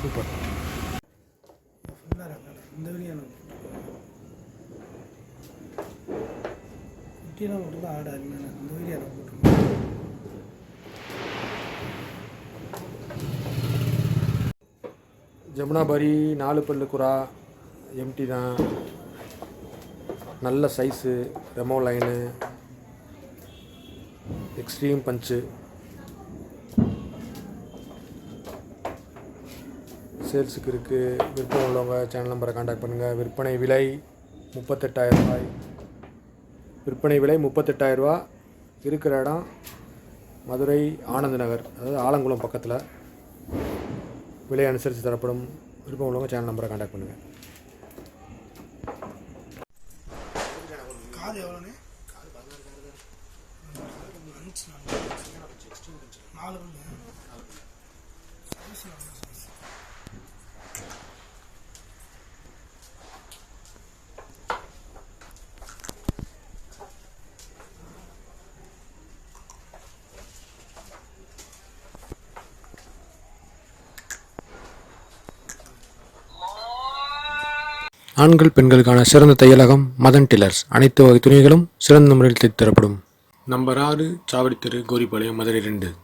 Super. இந்த வெளியே குட்டினா மட்டும்தான் ஆடு அருமையான இந்த வெளியே போட்டுருக்கோம் ஜமுனாபாரி நாலு பல்லு குரா எம்டி தான். நல்ல சைஸு ரெமோ லைனு எக்ஸ்ட்ரீம் பஞ்சு சேல்ஸுக்கு இருக்குது விற்பனை உள்ளவங்க சேனல் நம்பரை காண்டாக்ட் பண்ணுங்கள் விற்பனை விலை முப்பத்தெட்டாயிரம் ரூபாய் விற்பனை விலை முப்பத்தெட்டாயிரம் இருக்கிற இடம் மதுரை ஆனந்த நகர் அதாவது ஆலங்குளம் பக்கத்தில் விலை அனுசரித்து தரப்படும் விருப்பம் உள்ளவங்க சேனல் நம்பரை காண்டாக்ட் பண்ணுங்கள் காது எவ்வளோண்ணே நாலு ஆண்கள் பெண்களுக்கான சிறந்த தையலகம் மதன் டில்லர்ஸ். அனைத்து வகை துணிகளும் சிறந்த முறையில் தைத்து தரப்படும். நம்பர் ஆறு சாவடித்தெரு கோரிப்பாளையம் மதுரை ரெண்டு.